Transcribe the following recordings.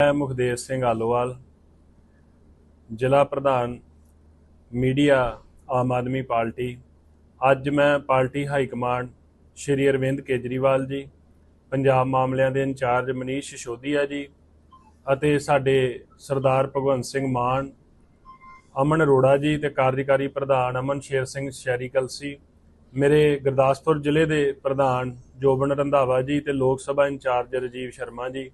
ਮੈਂ ਮੁਖਦੇਵ ਸਿੰਘ ਆਲੋਵਾਲ, ਜ਼ਿਲ੍ਹਾ ਪ੍ਰਧਾਨ ਮੀਡੀਆ, ਆਮ ਆਦਮੀ ਪਾਰਟੀ। ਅੱਜ ਮੈਂ party high command Shri Arvind Kejriwal ji, Punjab ਮਾਮਲਿਆਂ ਦੇ ਇੰਚਾਰਜ ਮਨੀਸ਼ ਸਿਸੋਦੀਆ ਜੀ ਅਤੇ ਸਾਡੇ ਸਰਦਾਰ ਭਗਵੰਤ ਸਿੰਘ ਮਾਨ, ਅਮਨ ਅਰੋੜਾ ਜੀ ਤੇ ਕਾਰਜਕਾਰੀ ਪ੍ਰਧਾਨ ਅਮਨ ਸ਼ੇਰ ਸਿੰਘ ਸ਼ਹਿਰੀ ਕਲਸੀ, ਮੇਰੇ ਗੁਰਦਾਸਪੁਰ ਜ਼ਿਲ੍ਹੇ ਦੇ ਪ੍ਰਧਾਨ ਜੋਬਨ ਰੰਧਾਵਾ ਜੀ ਤੇ ਲੋਕ ਸਭਾ ਇੰਚਾਰਜ ਰਜੀਵ ਸ਼ਰਮਾ ਜੀ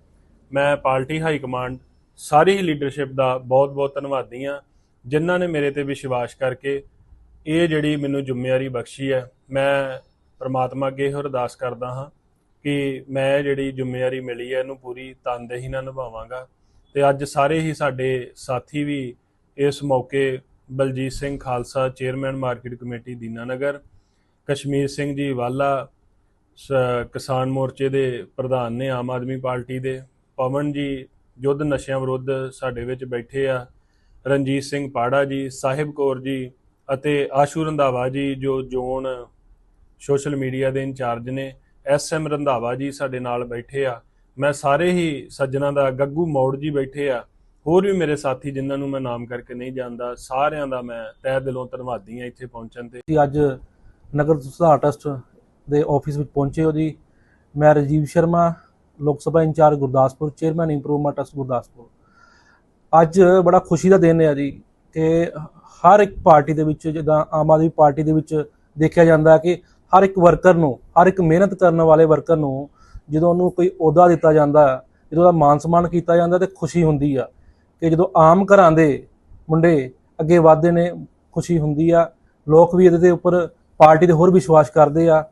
ਮੈਂ ਪਾਰਟੀ ਹਾਈ ਕਮਾਂਡ ਸਾਰੀ ਹੀ ਲੀਡਰਸ਼ਿਪ ਦਾ ਬਹੁਤ-ਬਹੁਤ ਧੰਨਵਾਦੀ ਹਾਂ, ਜਿਨ੍ਹਾਂ ਨੇ ਮੇਰੇ ਤੇ ਵਿਸ਼ਵਾਸ ਕਰਕੇ ਇਹ ਜਿਹੜੀ ਮੈਨੂੰ ਜ਼ਿੰਮੇਵਾਰੀ ਬਖਸ਼ੀ ਹੈ, ਮੈਂ ਪਰਮਾਤਮਾ ਅੱਗੇ ਇਹੋ ਅਰਦਾਸ ਕਰਦਾ ਹਾਂ ਕਿ ਮੈਂ ਜਿਹੜੀ ਜ਼ਿੰਮੇਵਾਰੀ ਮਿਲੀ ਹੈ, ਇਹਨੂੰ ਪੂਰੀ ਤਨਦੇਹੀ ਨਾਲ ਨਿਭਾਵਾਂਗਾ। ਤੇ ਅੱਜ ਸਾਰੇ ਹੀ ਸਾਡੇ ਸਾਥੀ ਵੀ ਇਸ ਮੌਕੇ Baljit Singh Khalsa, chairman market committee, Dinanagar, Kashmir Singh ji ਵਾਲਾ, ਸ- ਕਿਸਾਨ ਮੋਰਚੇ ਦੇ ਪ੍ਰਧਾਨ ਨੇ, ਆਮ ਆਦਮੀ ਪਾਰਟੀ ਦੇ। ਪਵਨ ਜੀ ਯੁੱਧ ਨਸ਼ਿਆਂ ਵਿਰੁੱਧ ਸਾਡੇ ਵਿੱਚ ਬੈਠੇ ਆ। ਰਣਜੀਤ ਸਿੰਘ ਪਾੜਾ ਜੀ, ਸਾਹਿਬ ਕੌਰ ਜੀ ਅਤੇ ਆਸ਼ੂ ਰੰਧਾਵਾ ਜੀ ਜੋ ਜ਼ੋਨ ਸੋਸ਼ਲ ਮੀਡੀਆ ਦੇ ਇੰਚਾਰਜ ਨੇ, ਐਸ ਐਮ ਰੰਧਾਵਾ ਜੀ ਸਾਡੇ ਨਾਲ ਬੈਠੇ ਆ। ਮੈਂ ਸਾਰੇ ਹੀ ਸੱਜਣਾ ਦਾ, ਗੱਗੂ ਮੌੜ ਜੀ ਬੈਠੇ ਆ। ਹੋਰ ਵੀ ਮੇਰੇ ਸਾਥੀ ਜਿਨ੍ਹਾਂ ਨੂੰ ਮੈਂ ਨਾਮ ਕਰਕੇ ਨਹੀਂ ਜਾਣਦਾ, ਸਾਰਿਆਂ ਦਾ ਮੈਂ ਤਹਿ ਦਿਲੋਂ ਧੰਨਵਾਦੀ ਹਾਂ ਇੱਥੇ ਪਹੁੰਚਣ ਤੇ। ਅਸੀਂ ਅੱਜ ਨਗਰ ਸੁਧਾਰ ਟਰਸਟ ਦੇ ਆਫਿਸ ਵਿੱਚ ਪਹੁੰਚੇ ਹੋ ਜੀ। ਮੈਂ Rajiv Sharma Lok Sabha incharge Gurdaspur, chairman improvement trust Gurdaspur. ਅੱਜ ਬੜਾ ਖੁਸ਼ੀ ਦਾ ਦਿਨ ਹੈ ਜੀ ਕਿ ਹਰ ਇੱਕ ਪਾਰਟੀ ਦੇ ਵਿੱਚ, ਜਿੱਦਾਂ ਆਮ ਆਦਮੀ ਪਾਰਟੀ ਦੇ ਵਿੱਚ ਦੇਖਿਆ ਜਾਂਦਾ ਕਿ ਹਰ ਇੱਕ ਵਰਕਰ ਨੂੰ, ਹਰ ਇੱਕ ਮਿਹਨਤ ਕਰਨ ਵਾਲੇ ਵਰਕਰ ਨੂੰ ਜਦੋਂ ਉਹਨੂੰ ਕੋਈ ਅਹੁਦਾ ਦਿੱਤਾ ਜਾਂਦਾ, ਜਦੋਂ ਉਹਦਾ ਮਾਨ ਸਨਮਾਨ ਕੀਤਾ ਜਾਂਦਾ ਤੇ ਖੁਸ਼ੀ ਹੁੰਦੀ ਆ ਕਿ ਜਦੋਂ ਆਮ ਘਰਾਂ ਦੇ ਮੁੰਡੇ ਅੱਗੇ ਵਧਦੇ ਨੇ, ਖੁਸ਼ੀ ਹੁੰਦੀ ਆ। ਲੋਕ ਵੀ ਇਹਦੇ ਦੇ ਉੱਪਰ ਪਾਰਟੀ ਦੇ ਹੋਰ ਵਿਸ਼ਵਾਸ ਕਰਦੇ ਆ।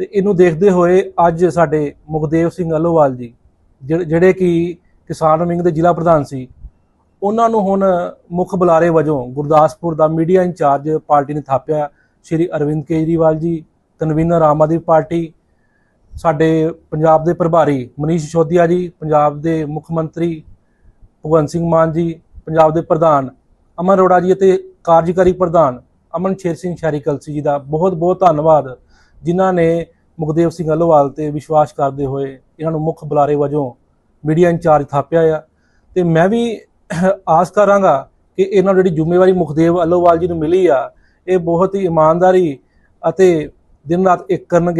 ਤੇ ਇਹਨੂੰ ਦੇਖਦੇ ਹੋਏ ਅੱਜ ਸਾਡੇ ਮੁਖਦੇਵ ਸਿੰਘ ਅਲੋਵਾਲ ਜੀ ਜਿਹੜੇ ਕਿ ਕਿਸਾਨ ਵਿੰਗ ਦੇ ਜ਼ਿਲ੍ਹਾ ਪ੍ਰਧਾਨ ਸੀ, ਉਹਨਾਂ ਨੂੰ ਹੁਣ ਮੁੱਖ ਬੁਲਾਰੇ ਵਜੋਂ ਗੁਰਦਾਸਪੁਰ ਦਾ ਮੀਡੀਆ ਇੰਚਾਰਜ ਪਾਰਟੀ ਨੇ ਥਾਪਿਆ, ਸ਼੍ਰੀ ਅਰਵਿੰਦ ਕੇਜਰੀਵਾਲ ਜੀ ਕਨਵੀਨਰ ਆਮ ਆਦਮੀ ਪਾਰਟੀ, ਸਾਡੇ ਪੰਜਾਬ ਦੇ ਪ੍ਰਭਾਰੀ ਮਨੀਸ਼ ਸਿਸੋਦੀਆ ਜੀ, ਪੰਜਾਬ ਦੇ ਮੁੱਖ ਮੰਤਰੀ ਭਗਵੰਤ ਸਿੰਘ ਮਾਨ ਜੀ, ਪੰਜਾਬ ਦੇ ਪ੍ਰਧਾਨ ਅਮਨ ਅਰੋੜਾ ਜੀ ਅਤੇ ਕਾਰਜਕਾਰੀ ਪ੍ਰਧਾਨ ਅਮਨ ਸ਼ੇਰ ਸਿੰਘ ਸ਼ਹਿਰੀ ਕਲਸੀ ਜੀ ਦਾ ਬਹੁਤ ਬਹੁਤ ਧੰਨਵਾਦ ਜਿਨ੍ਹਾਂ ਨੇ ਮੁਖਦੇਵ ਸਿੰਘ ਅਲੋਵਾਲ ਤੇ ਵਿਸ਼ਵਾਸ ਕਰਦੇ ਹੋਏ ਇਹਨਾਂ ਨੂੰ ਮੁੱਖ ਬੁਲਾਰੇ ਵਜੋਂ ਮੀਡੀਆ ਇੰਚਾਰਜ ਥਾਪਿਆ ਆ। ਤੇ ਮੈਂ ਵੀ ਆਸ ਕਰਾਂਗਾ ਕਿ ਇਹਨਾਂ ਨੂੰ ਜਿਹੜੀ ਜ਼ਿੰਮੇਵਾਰੀ ਮੁਖਦੇਵ ਅਲੋਵਾਲ ਜੀ ਨੂੰ ਮਿਲੀ ਆ, ਇਹ ਬਹੁਤ ਹੀ ਇਮਾਨਦਾਰੀ ਅਤੇ ਦਿਨ ਰਾਤ ਇੱਕ ਕਰਨਗੇ।